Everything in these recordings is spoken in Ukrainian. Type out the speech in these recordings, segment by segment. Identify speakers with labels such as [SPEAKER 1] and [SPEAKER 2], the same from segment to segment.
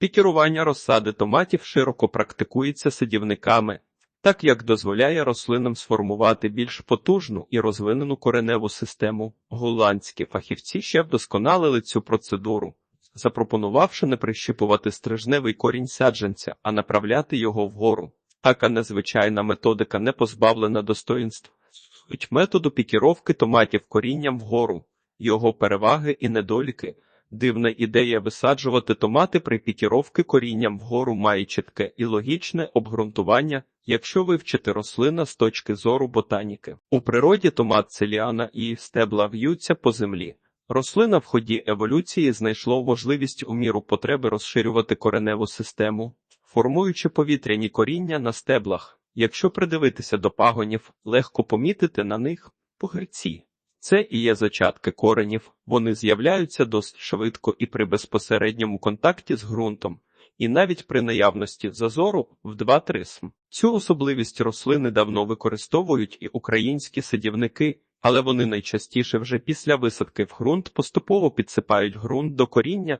[SPEAKER 1] Пікірування розсади томатів широко практикується садівниками, так як дозволяє рослинам сформувати більш потужну і розвинену кореневу систему. Голландські фахівці ще вдосконалили цю процедуру, запропонувавши не прищіпувати стрижневий корінь саджанця, а направляти його вгору. Така незвичайна методика не позбавлена достоїнств. Суть методу пікіровки томатів корінням вгору, його переваги і недоліки. Дивна ідея висаджувати томати при пікіровки корінням вгору має чітке і логічне обґрунтування, якщо вивчити рослина з точки зору ботаніки. У природі томат целіана і стебла в'ються по землі. Рослина в ході еволюції знайшло можливість у міру потреби розширювати кореневу систему, формуючи повітряні коріння на стеблах. Якщо придивитися до пагонів, легко помітити на них погирці. Це і є зачатки коренів, вони з'являються досить швидко і при безпосередньому контакті з ґрунтом, і навіть при наявності зазору в 2-3 см. Цю особливість рослини давно використовують і українські садівники, але вони найчастіше вже після висадки в ґрунт поступово підсипають ґрунт до коріння,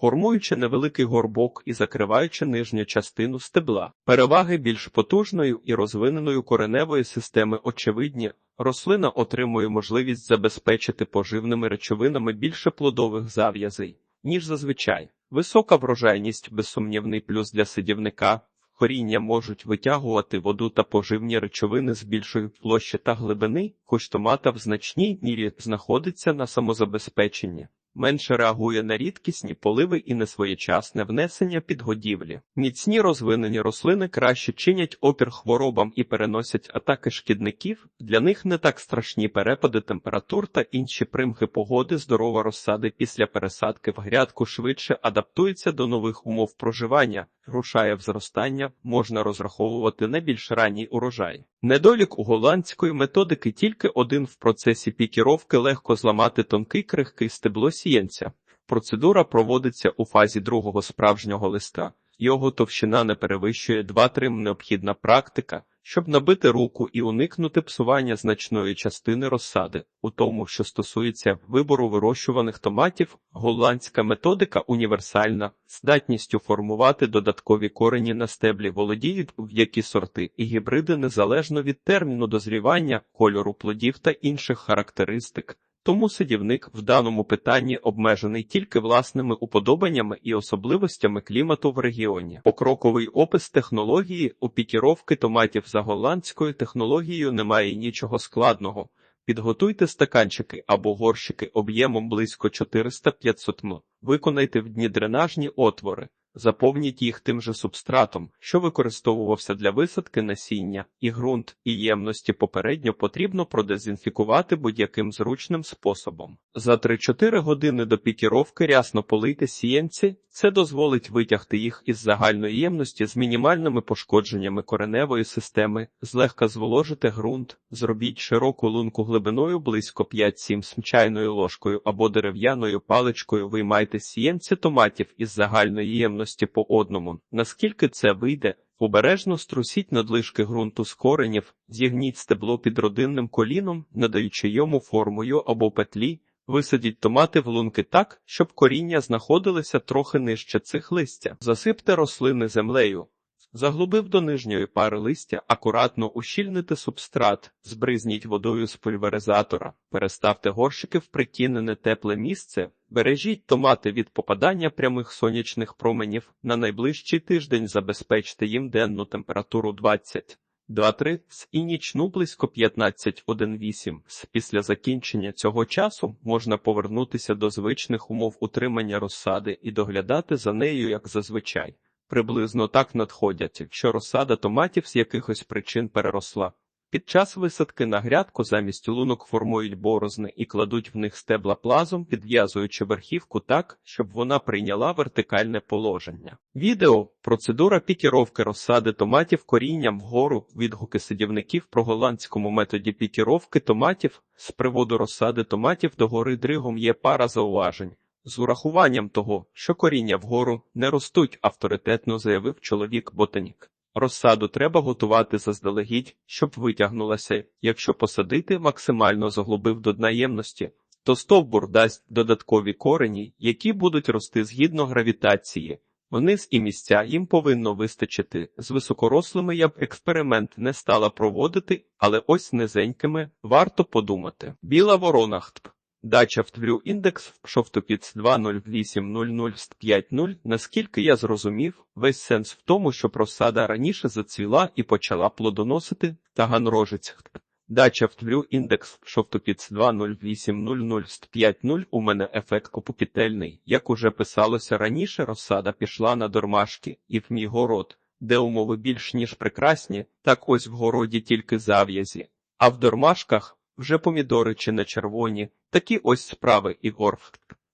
[SPEAKER 1] формуючи невеликий горбок і закриваючи нижню частину стебла. Переваги більш потужної і розвиненої кореневої системи очевидні. Рослина отримує можливість забезпечити поживними речовинами більше плодових зав'язей, ніж зазвичай. Висока врожайність безсумнівний плюс для садівника. Коріння можуть витягувати воду та поживні речовини з більшої площі та глибини, хоч томата в значній мірі знаходиться на самозабезпеченні. Менше реагує на рідкісні поливи і несвоєчасне внесення підгодівлі. Міцні розвинені рослини краще чинять опір хворобам і переносять атаки шкідників. Для них не так страшні перепади температур та інші примхи погоди. Здорова розсади після пересадки в грядку швидше адаптується до нових умов проживання, рушає в зростання, можна розраховувати на більш ранній урожай. Недолік у голландської методики тільки один в процесі пікіровки легко зламати тонкий крихкий стебло сіянця. Процедура проводиться у фазі другого справжнього листа. Його товщина не перевищує 2-3 м. необхідна практика, щоб набити руку і уникнути псування значної частини розсади. У тому, що стосується вибору вирощуваних томатів, голландська методика універсальна, здатністю формувати додаткові корені на стеблі володіють будь-які сорти і гібриди незалежно від терміну дозрівання, кольору плодів та інших характеристик. Тому садівник в даному питанні обмежений тільки власними уподобаннями і особливостями клімату в регіоні. Покроковий опис технології у пікіровки томатів за голландською технологією немає нічого складного. Підготуйте стаканчики або горщики об'ємом близько 400-500 м. Виконайте в дні дренажні отвори. Заповніть їх тим же субстратом, що використовувався для висадки насіння, і ґрунт, і ємності попередньо потрібно продезінфікувати будь-яким зручним способом. За 3-4 години до пікіровки рясно полийте сіянці, це дозволить витягти їх із загальної ємності з мінімальними пошкодженнями кореневої системи, злегка зволожите ґрунт, зробіть широку лунку глибиною близько 5-7 см чайною ложкою або дерев'яною паличкою виймайте сіянці томатів із загальної ємності по одному. Наскільки це вийде, обережно струсіть надлишки ґрунту з коренів, зігніть стебло під родинним коліном, надаючи йому формою або петлі. Висадіть томати в лунки так, щоб коріння знаходилися трохи нижче цих листя. Засипте рослини землею. Заглубив до нижньої пари листя, акуратно ущільните субстрат, збризніть водою з пульверизатора, переставте горщики в притінене тепле місце, бережіть томати від попадання прямих сонячних променів, на найближчий тиждень забезпечте їм денну температуру 20. 2-3 і нічну близько 15-1-8. Після закінчення цього часу можна повернутися до звичних умов утримання розсади і доглядати за нею як зазвичай. Приблизно так надходять, якщо розсада томатів з якихось причин переросла. Під час висадки на грядку замість лунок формують борозни і кладуть в них стебла плазом, підв'язуючи верхівку так, щоб вона прийняла вертикальне положення. Відео процедура пікіровки розсади томатів корінням вгору, відгуки садівників про голландському методі пікіровки томатів з приводу розсади томатів до гори дригом є пара зауважень. З урахуванням того, що коріння вгору не ростуть, авторитетно заявив чоловік ботанік. Розсаду треба готувати заздалегідь, щоб витягнулася. Якщо посадити максимально заглубив до дна ємності, то стовбур дасть додаткові корені, які будуть рости згідно гравітації. Вниз і місця їм повинно вистачити. З високорослими я б експеримент не стала проводити, але ось низенькими варто подумати. Біла ворона хтп. Дача в тврю індекс шовтопіц 2080050. Наскільки я зрозумів, весь сенс в тому, що просада раніше зацвіла і почала плодоносити та таганрожець. Дача в тврю індекс шовтопіц 2080050. У мене ефект копупітельний. Як уже писалося раніше, розсада пішла на дормашки і в мій город, де умови більш ніж прекрасні, так ось в городі тільки зав'язі. А в дормашках вже помідори чи не червоні, такі ось справи і горф.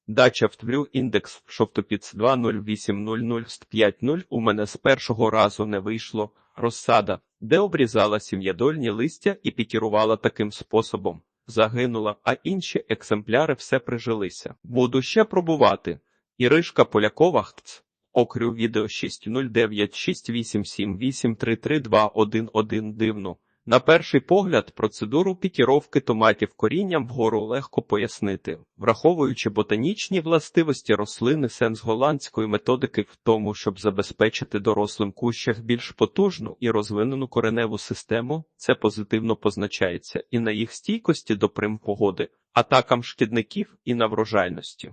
[SPEAKER 1] Дача в тврю індекс шовтопіц 2080050 у мене з першого разу не вийшло. Розсада, де обрізала сім'ядольні листя і пікірувала таким способом. Загинула, а інші екземпляри все прижилися. Буду ще пробувати. Іришка Полякова хц. Окрю відео 6096878333211 дивно. На перший погляд, процедуру пікіровки томатів корінням вгору легко пояснити, враховуючи ботанічні властивості рослини, сенс голландської методики в тому, щоб забезпечити дорослим кущах більш потужну і розвинену кореневу систему, це позитивно позначається і на їх стійкості до примпогоди, атакам шкідників і на врожайності.